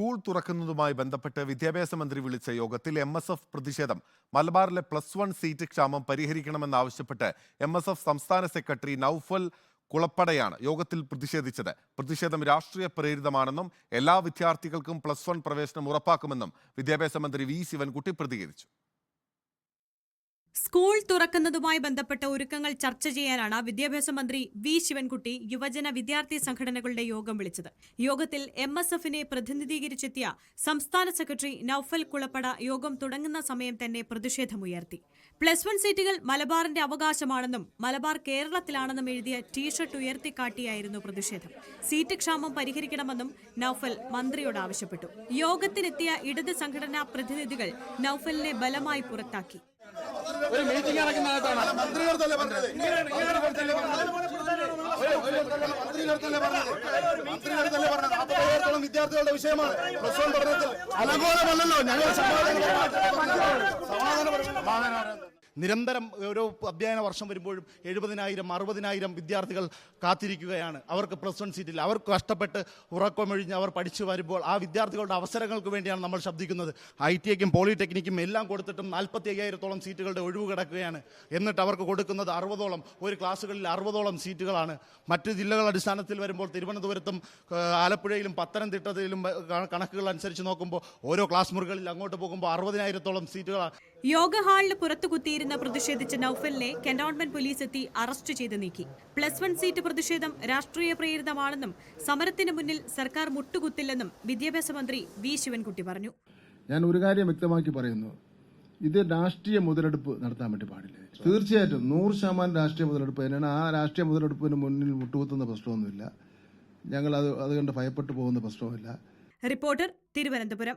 School തുറക്കുന്നതുമായി ബന്ധപ്പെട്ട് വിദ്യാഭ്യാസ മന്ത്രി വിളിച്ച യോഗത്തിൽ എം എസ് എഫ് പ്രതിഷേധം. മലബാറിലെ പ്ലസ് വൺ സീറ്റ് ക്ഷാമം പരിഹരിക്കണമെന്നാവശ്യപ്പെട്ട് എം എസ് എഫ് സംസ്ഥാന സെക്രട്ടറി നൌഫൽ കുളപ്പടയാണ് യോഗത്തിൽ പ്രതിഷേധിച്ചത്. പ്രതിഷേധം രാഷ്ട്രീയ പ്രേരിതമാണെന്നും എല്ലാ വിദ്യാർത്ഥികൾക്കും പ്ലസ് വൺ പ്രവേശനം ഉറപ്പാക്കുമെന്നും വിദ്യാഭ്യാസ മന്ത്രി വി. ശിവൻകുട്ടി പ്രതികരിച്ചു. സ്കൂൾ തുറക്കുന്നതുമായി ബന്ധപ്പെട്ട ഒരുക്കങ്ങൾ ചർച്ച ചെയ്യാനാണ് വിദ്യാഭ്യാസ മന്ത്രി വി. ശിവൻകുട്ടി യുവജന വിദ്യാർത്ഥി സംഘടനകളുടെ യോഗം വിളിച്ചത്. യോഗത്തിൽ എം. എസ്. എഫിനെ പ്രതിനിധീകരിച്ചെത്തിയ സംസ്ഥാന സെക്രട്ടറി നൌഫൽ കുളപ്പട യോഗം തുടങ്ങുന്ന സമയം തന്നെ പ്രതിഷേധമുയർത്തി. പ്ലസ് വൺ സീറ്റുകൾ മലബാറിന്റെ അവകാശമാണെന്നും മലബാർ കേരളത്തിലാണെന്നും എഴുതിയ ടീഷർട്ട് ഉയർത്തിക്കാട്ടിയായിരുന്നു പ്രതിഷേധം. സീറ്റ് ക്ഷാമം പരിഹരിക്കണമെന്നും നൌഫൽ മന്ത്രിയോട് ആവശ്യപ്പെട്ടു. യോഗത്തിനെത്തിയ ഇടത് സംഘടനാ പ്രതിനിധികൾ നൌഫലിനെ ബലമായി പുറത്താക്കി. ഒരു മീറ്റിംഗ് നടക്കുന്നതായിട്ടാണ് മന്ത്രിയോടല്ലേ പറഞ്ഞത്? മന്ത്രിയോടല്ലേ പറഞ്ഞത്? മന്ത്രിയോടത്തല്ലേ പറഞ്ഞത്? വിദ്യാർത്ഥികളുടെ വിഷയമാണ്. പ്ലസ് വൺ പഠനത്തിൽ അലങ്കോലമല്ലല്ലോ. ഞങ്ങൾ സമാധാനം നിരന്തരം ഓരോ അധ്യയന വർഷം വരുമ്പോഴും എഴുപതിനായിരം അറുപതിനായിരം വിദ്യാർത്ഥികൾ കാത്തിരിക്കുകയാണ്. അവർക്ക് പ്ലസ് വൺ സീറ്റിൽ അവർക്ക് കഷ്ടപ്പെട്ട് ഉറക്കമൊഴിഞ്ഞ് അവർ പഠിച്ചു വരുമ്പോൾ ആ വിദ്യാർത്ഥികളുടെ അവസരങ്ങൾക്ക് വേണ്ടിയാണ് നമ്മൾ ശബ്ദിക്കുന്നത് ഐ ടി ഐക്കും പോളിടെക്നിക്കും എല്ലാം കൊടുത്തിട്ടും നാൽപ്പത്തി അയ്യായിരത്തോളം സീറ്റുകളുടെ ഒഴിവ് കിടക്കുകയാണ്. എന്നിട്ട് അവർക്ക് കൊടുക്കുന്നത് അറുപതോളം. ഒരു ക്ലാസ്സുകളിൽ അറുപതോളം സീറ്റുകളാണ്. മറ്റ് ജില്ലകൾ അടിസ്ഥാനത്തിൽ വരുമ്പോൾ തിരുവനന്തപുരത്തും ആലപ്പുഴയിലും പത്തനംതിട്ടയിലും കണക്കുകൾ അനുസരിച്ച് നോക്കുമ്പോൾ ഓരോ ക്ലാസ് മുറികളിൽ അങ്ങോട്ട് പോകുമ്പോൾ അറുപതിനായിരത്തോളം സീറ്റുകളാണ്. യോഗ ഹാളിന് പുറത്തു കുത്തിയിരുന്ന് പ്രതിഷേധിച്ച നൌഫലിനെ കന്റോൺമെന്റ് പോലീസ് എത്തി അറസ്റ്റ് ചെയ്ത് നീക്കി. പ്ലസ് വൺ സീറ്റ് പ്രതിഷേധം രാഷ്ട്രീയ പ്രേരിതമാണെന്നും സമരത്തിന് മുന്നിൽ സർക്കാർ മുട്ടുകുത്തില്ലെന്നും വിദ്യാഭ്യാസ മന്ത്രി വി. ശിവൻകുട്ടി പറഞ്ഞു. ഞാൻ ഒരു കാര്യം വ്യക്തമാക്കി പറയുന്നു. ഇത് രാഷ്ട്രീയ മുതലെടുപ്പ് നടത്താൻ വേണ്ടി പാടില്ല. തീർച്ചയായിട്ടും നൂറ് ശതമാനം രാഷ്ട്രീയ മുതലെടുപ്പ് തന്നെയാണ്. ആ രാഷ്ട്രീയ മുതലെടുപ്പിന് മുന്നിൽ മുട്ടുകുത്തുന്ന പ്രശ്നമൊന്നുമില്ല. ഞങ്ങൾ അത് അതുകൊണ്ട് ഭയപ്പെട്ടു പോകുന്ന പ്രശ്നവുമില്ല. റിപ്പോർട്ടർ തിരുവനന്തപുരം.